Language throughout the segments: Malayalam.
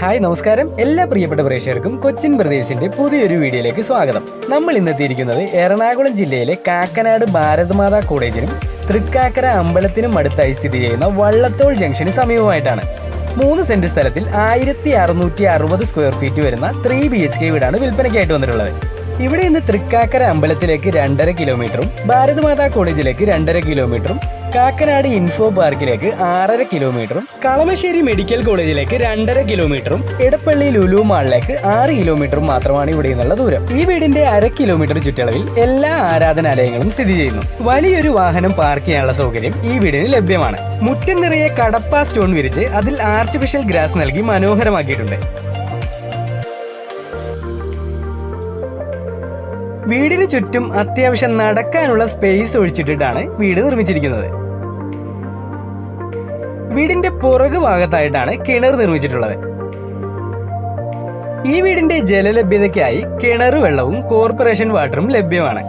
ഹായ് നമസ്കാരം. എല്ലാ പ്രിയപ്പെട്ട പ്രേക്ഷകർക്കും കൊച്ചിൻ ബ്രദേഴ്സിന്റെ പുതിയൊരു വീഡിയോയിലേക്ക് സ്വാഗതം. നമ്മൾ ഇന്നെത്തിയിരിക്കുന്നത് എറണാകുളം ജില്ലയിലെ കാക്കനാട് ഭാരതമാതാ കോളേജിനും തൃക്കാക്കര അമ്പലത്തിനും അടുത്തായി സ്ഥിതി ചെയ്യുന്ന വള്ളത്തോൾ ജംഗ്ഷന് സമീപമായിട്ടാണ്. മൂന്ന് സെന്റ് സ്ഥലത്തിൽ ആയിരത്തി അറുന്നൂറ്റി അറുപത് സ്ക്വയർ ഫീറ്റ് വരുന്ന ത്രീ ബി എച്ച് കെ വീടാണ് വിൽപ്പനയ്ക്കായിട്ട് വന്നിട്ടുള്ളത്. ഇവിടെ നിന്ന് തൃക്കാക്കര അമ്പലത്തിലേക്ക് രണ്ടര കിലോമീറ്ററും ഭാരതമാതാ കോളേജിലേക്ക് രണ്ടര കിലോമീറ്ററും കാക്കനാട് ഇൻഫോ പാർക്കിലേക്ക് ആറര കിലോമീറ്ററും കളമശ്ശേരി മെഡിക്കൽ കോളേജിലേക്ക് രണ്ടര കിലോമീറ്ററും എടപ്പള്ളി ലുലു മാളിലേക്ക് ആറ് കിലോമീറ്ററും മാത്രമാണ് ഇവിടെ നിന്നുള്ള ദൂരം. ഈ വീടിന്റെ അര കിലോമീറ്റർ ചുറ്റളവിൽ എല്ലാ ആരാധനാലയങ്ങളും സ്ഥിതി ചെയ്യുന്നു. വലിയൊരു വാഹനം പാർക്ക് ചെയ്യാനുള്ള സൗകര്യം ഈ വീടിന് ലഭ്യമാണ്. മുറ്റം നിറയെ കടപ്പ സ്റ്റോൺ വിരിച്ച് അതിൽ ആർട്ടിഫിഷ്യൽ ഗ്രാസ് നൽകി മനോഹരമാക്കിയിട്ടുണ്ട്. വീടിന് ചുറ്റും അത്യാവശ്യം നടക്കാനുള്ള സ്പേസ് ഒഴിച്ചിട്ടിട്ടാണ് വീട് നിർമ്മിച്ചിരിക്കുന്നത്. വീടിന്റെ പുറകു ഭാഗത്തായിട്ടാണ് കിണർ നിർമ്മിച്ചിട്ടുള്ളത്. ഈ വീടിന്റെ ജലലഭ്യതയ്ക്കായി കിണർ വെള്ളവും കോർപ്പറേഷൻ വാട്ടറും ലഭ്യമാണ്.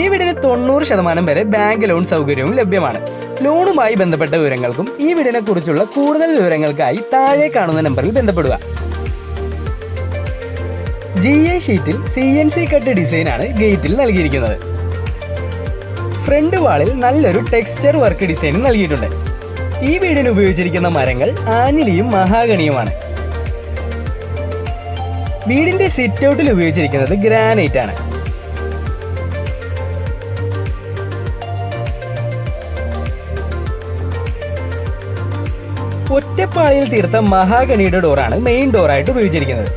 ഈ വീടിന് തൊണ്ണൂറ് ശതമാനം വരെ ബാങ്ക് ലോൺ സൗകര്യവും ലഭ്യമാണ്. ലോണുമായി ബന്ധപ്പെട്ട വിവരങ്ങൾക്കും ഈ വീടിനെ കുറിച്ചുള്ള കൂടുതൽ വിവരങ്ങൾക്കായി താഴെ കാണുന്ന നമ്പറിൽ ബന്ധപ്പെടുക. ജി എ ഷീറ്റിൽ സി എൻ സി കട്ട് ഡിസൈനാണ് ഗേറ്റിൽ നൽകിയിരിക്കുന്നത്. ഫ്രണ്ട് വാളിൽ നല്ലൊരു ടെക്സ്ചർ വർക്ക് ഡിസൈൻ നൽകിയിട്ടുണ്ട്. ഈ വീടിന് ഉപയോഗിച്ചിരിക്കുന്ന മരങ്ങൾ ആഞ്ഞിലിയും മഹാഗണിയുമാണ്. വീടിന്റെ സിറ്റ് ഔട്ടിൽ ഉപയോഗിച്ചിരിക്കുന്നത് ഗ്രാനൈറ്റ് ആണ്. ഒറ്റപ്പാളിയിൽ തീർത്ത മഹാഗണിയുടെ ഡോറാണ് മെയിൻ ഡോറായിട്ട് ഉപയോഗിച്ചിരിക്കുന്നത്.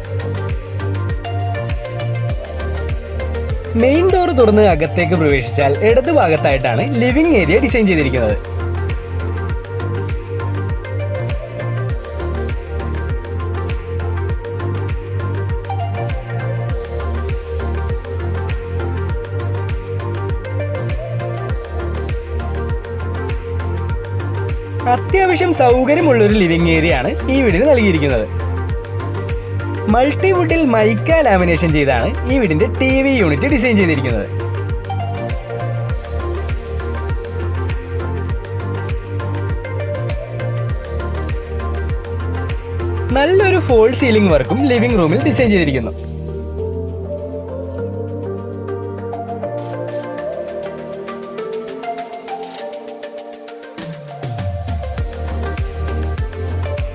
മെയിൻ ഡോർ തുറന്ന് അകത്തേക്ക് പ്രവേശിച്ചാൽ ഇടതു ഭാഗത്തായിട്ടാണ് ലിവിംഗ് ഏരിയ ഡിസൈൻ ചെയ്തിരിക്കുന്നത്. അത്യാവശ്യം സൗകര്യമുള്ളൊരു ലിവിംഗ് ഏരിയ ആണ് ഈ വീടിന് നൽകിയിരിക്കുന്നത്. മൾട്ടിവുഡിൽ മൈക്ക ലാമിനേഷൻ ചെയ്താണ് ഈ വീടിന്റെ ടി വി യൂണിറ്റ് ഡിസൈൻ ചെയ്തിരിക്കുന്നത്. നല്ലൊരു ഫോൾ സീലിംഗ് വർക്കും ലിവിംഗ് റൂമിൽ ഡിസൈൻ ചെയ്തിരിക്കുന്നു.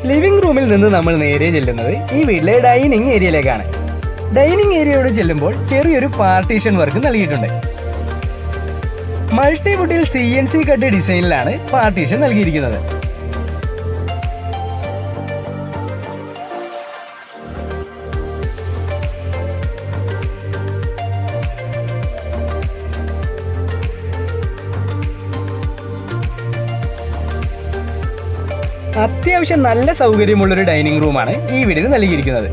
ലിവിംഗ് റൂമിൽ നിന്ന് നമ്മൾ നേരെ ചെല്ലുന്നത് ഈ വീട്ടിലെ ഡൈനിങ് ഏരിയയിലേക്കാണ്. ഡൈനിങ് ഏരിയയോട് ചെല്ലുമ്പോൾ ചെറിയൊരു പാർട്ടീഷൻ വർക്ക് നൽകിയിട്ടുണ്ട്. മൾട്ടിവുഡിൽ സി എൻ സി കട്ട് ഡിസൈനിലാണ് പാർട്ടീഷൻ നൽകിയിരിക്കുന്നത്. അത്യാവശ്യം നല്ല സൗകര്യമുള്ളൊരു ഡൈനിങ് റൂമാണ് ഈ വീടിന് നൽകിയിരിക്കുന്നത്.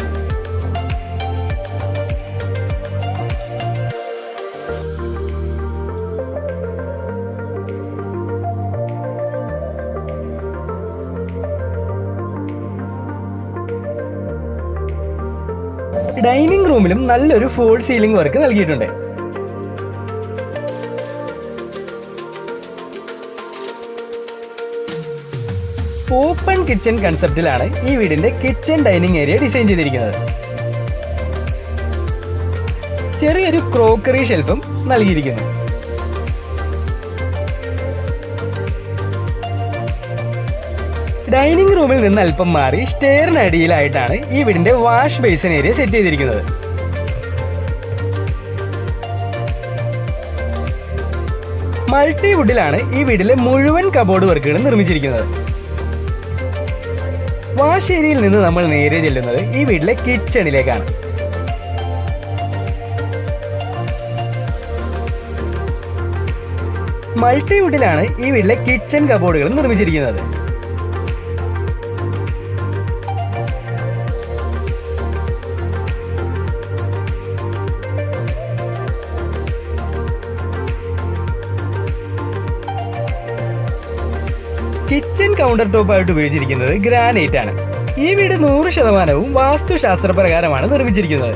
ഡൈനിങ് റൂമിലും നല്ലൊരു ഫോൾ സീലിംഗ് വർക്ക് നൽകിയിട്ടുണ്ട്. ഓപ്പൺ കിച്ചൺ കൺസെപ്റ്റിലാണ് ഈ വീടിന്റെ കിച്ചൺ ഡൈനിങ് ഏരിയ ഡിസൈൻ ചെയ്തിരിക്കുന്നത്. ചെറിയൊരു ക്രോക്കറി ഷെൽഫും നൽകിയിരിക്കുന്നു. ഡൈനിങ് റൂമിൽ നിന്ന് അല്പം മാറി സ്റ്റെയറിനടിയിലായിട്ടാണ് ഈ വീടിന്റെ വാഷ് ബേസിൻ ഏരിയ സെറ്റ് ചെയ്തിരിക്കുന്നത്. മൾട്ടി വുഡിലാണ് ഈ വീട്ടിലെ മുഴുവൻ കബോർഡ് വർക്കുകളും നിർമ്മിച്ചിരിക്കുന്നത്. വാഷ് ഏരിയയിൽ നിന്ന് നമ്മൾ നേരെ ചെല്ലുന്നത് ഈ വീട്ടിലെ കിച്ചണിലേക്കാണ്. മൾട്ടിവുഡിലാണ് ഈ വീട്ടിലെ കിച്ചൺ കബോർഡുകൾ നിർമ്മിച്ചിരിക്കുന്നത്. കിച്ചൺ കൗണ്ടർ ടോപ്പായിട്ട് ഉപയോഗിച്ചിരിക്കുന്നത് ഗ്രാനൈറ്റ് ആണ്. ഈ വീട് നൂറ് ശതമാനവും വാസ്തുശാസ്ത്ര പ്രകാരമാണ് നിർമ്മിച്ചിരിക്കുന്നത്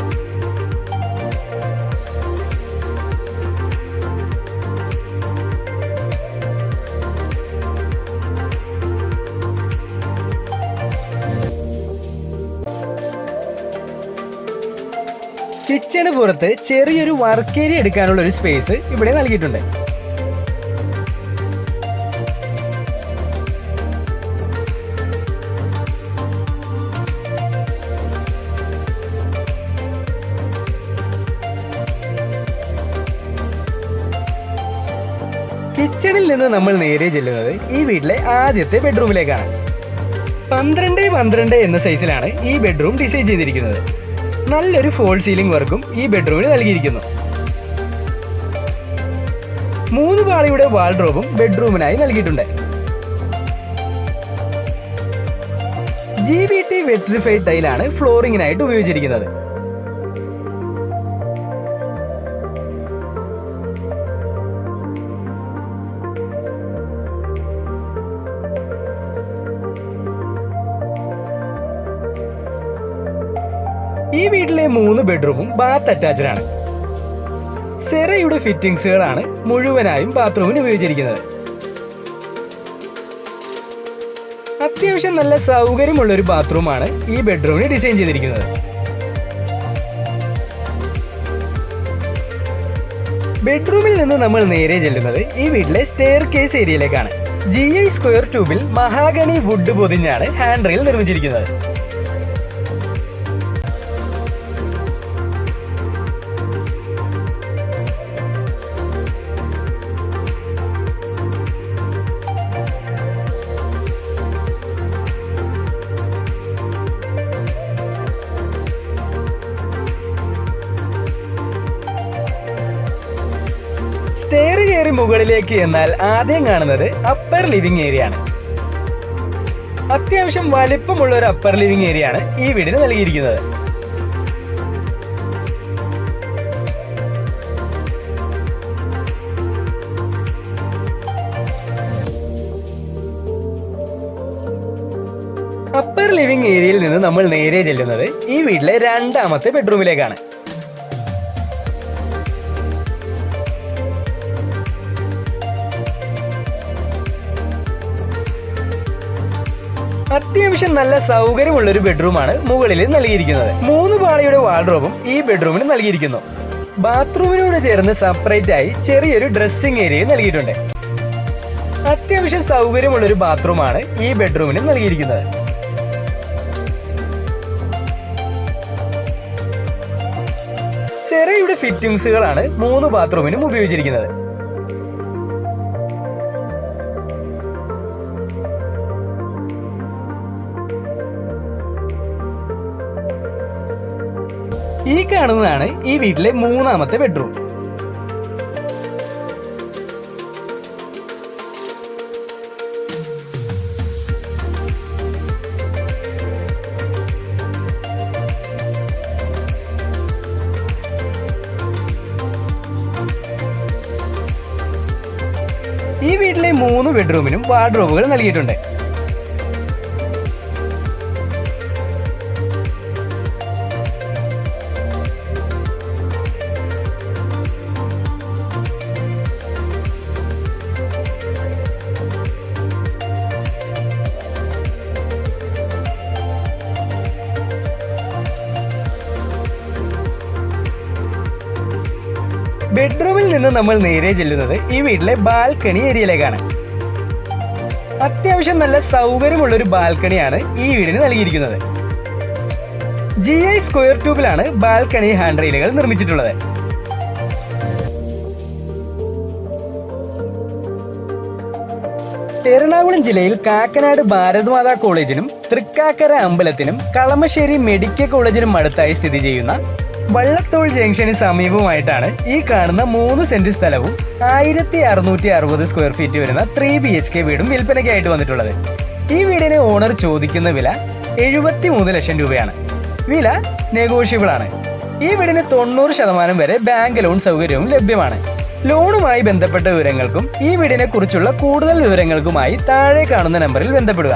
കിച്ചണ് പുറത്ത് ചെറിയൊരു വർക്ക് ഏരിയ എടുക്കാനുള്ള ഒരു സ്പേസ് ഇവിടെ നൽകിയിട്ടുണ്ട്. കിച്ചണിൽ നിന്ന് നമ്മൾ നേരെ ചെല്ലുന്നത് ഈ വീട്ടിലെ ആദ്യത്തെ ബെഡ്റൂമിലേക്കാണ് പന്ത്രണ്ട് പന്ത്രണ്ട് എന്ന സൈസിലാണ് ഈ ബെഡ്റൂം ഡിസൈൻ ചെയ്തിരിക്കുന്നത്. നല്ലൊരു ഫോൾ സീലിംഗ് വർക്കും ഈ ബെഡ്റൂമിൽ നൽകിയിരിക്കുന്നു. മൂന്ന് പാളിയുടെ വാൾഡ്രോബും ബെഡ്റൂമിനായി നൽകിയിട്ടുണ്ട്. ജി ബി ടി വെട്രിഫൈഡ് ടൈലാണ് ഫ്ലോറിങ്ങിനായിട്ട് ഉപയോഗിച്ചിരിക്കുന്നത്. ഈ വീട്ടിലെ മൂന്ന് ബെഡ്റൂമും ബാത്ത് അറ്റാച്ച്ഡ് ആണ്. സെറയുടെ ഫിറ്റിംഗ്സുകളാണ് മുഴുവനായും ബാത്റൂമിന് ഉപയോഗിച്ചിരിക്കുന്നത്. അത്യാവശ്യം നല്ല സൗകര്യമുള്ള ഒരു ബാത്റൂമാണ് ഈ ബെഡ്റൂമിന് ഡിസൈൻ ചെയ്തിരിക്കുന്നത്. ബെഡ്റൂമിൽ നിന്ന് നമ്മൾ നേരെ ചെല്ലുന്നത് ഈ വീട്ടിലെ സ്റ്റെയർ കേസ് ഏരിയയിലേക്കാണ് ജി ഐ സ്ക്വയർ ട്യൂബിൽ മഹാഗണി വുഡ് പൊതിഞ്ഞാണ് ഹാൻഡ് റെയിൽ നിർമ്മിച്ചിരിക്കുന്നത്. സ്റ്റെയർ മുകളിലേക്ക് എന്നാൽ ആദ്യം കാണുന്നത് അപ്പർ ലിവിംഗ് ഏരിയ ആണ്. അത്യാവശ്യം വലിപ്പമുള്ള ഒരു അപ്പർ ലിവിംഗ് ഏരിയ ആണ് ഈ വീടിന് നൽകിയിരിക്കുന്നത്. അപ്പർ ലിവിംഗ് ഏരിയയിൽ നിന്ന് നമ്മൾ നേരെ ചെല്ലുന്നത് ഈ വീട്ടിലെ രണ്ടാമത്തെ ബെഡ്റൂമിലേക്കാണ് അത്യാവശ്യം നല്ല സൗകര്യമുള്ള ഒരു ബെഡ്റൂമാണ് മുകളിൽ നൽകിയിരിക്കുന്നത്. മൂന്ന് പാളിയുടെ വാർഡ്രോബും ഈ ബെഡ്റൂമിന് നൽകിയിരിക്കുന്നു. ബാത്റൂമിനോട് ചേർന്ന് സെപ്പറേറ്റ് ആയി ചെറിയൊരു ഡ്രസ്സിംഗ് ഏരിയ നൽകിയിട്ടുണ്ട്. അത്യാവശ്യം സൗകര്യമുള്ള ഒരു ബാത്റൂമാണ് ഈ ബെഡ്റൂമിന് നൽകിയിരിക്കുന്നത്. സെറയുടെ ഫിറ്റിംഗ്സുകളാണ് മൂന്ന് ബാത്റൂമിനും ഉപയോഗിച്ചിരിക്കുന്നത്. ഈ കാണുന്നതാണ് ഈ വീട്ടിലെ മൂന്നാമത്തെ ബെഡ്റൂം ഈ വീട്ടിലെ മൂന്ന് ബെഡ്റൂമിനും വാർഡ്രോബുകൾ നൽകിയിട്ടുണ്ട്. നമ്മൾ നേരെ ചെല്ലുന്നത് ഈ വീട്ടിലെ ബാൽക്കണി ഏരിയയിലേക്കാണ്. അത്യാവശ്യം നല്ല സൗകര്യമുള്ള ഒരു ബാൽക്കണിയാണ് ഈ വീടിന് നൽകിയിരിക്കുന്നത്. ജി ഐ സ്ക്വയർ ട്യൂബിലാണ് ബാൽക്കണി ഹാൻഡ് റെയിലുകൾ നിർമ്മിച്ചിട്ടുള്ളത്. എറണാകുളം ജില്ലയിൽ കാക്കനാട് ഭാരത്മാതാ കോളേജിനും തൃക്കാക്കര അമ്പലത്തിനും കളമശ്ശേരി മെഡിക്കൽ കോളേജിനും അടുത്തായി സ്ഥിതി ചെയ്യുന്ന വള്ളത്തോൾ ജംഗ്ഷന് സമീപമായിട്ടാണ് ഈ കാണുന്ന മൂന്ന് സെന്റ് സ്ഥലവും ആയിരത്തി അറുന്നൂറ്റി അറുപത് സ്ക്വയർ ഫീറ്റ് വരുന്ന ത്രീ ബി എച്ച് കെ വീടും വിൽപ്പനയ്ക്കായിട്ട് വന്നിട്ടുള്ളത്. ഈ വീടിന് ഓണർ ചോദിക്കുന്ന വില എഴുപത്തി മൂന്ന് ലക്ഷം രൂപയാണ്. വില നെഗോഷ്യബിൾ ആണ്. ഈ വീടിന് തൊണ്ണൂറ് ശതമാനം വരെ ബാങ്ക് ലോൺ സൗകര്യവും ലഭ്യമാണ്. ലോണുമായി ബന്ധപ്പെട്ട വിവരങ്ങൾക്കും ഈ വീടിനെ കുറിച്ചുള്ള കൂടുതൽ വിവരങ്ങൾക്കുമായി താഴെ കാണുന്ന നമ്പറിൽ ബന്ധപ്പെടുക.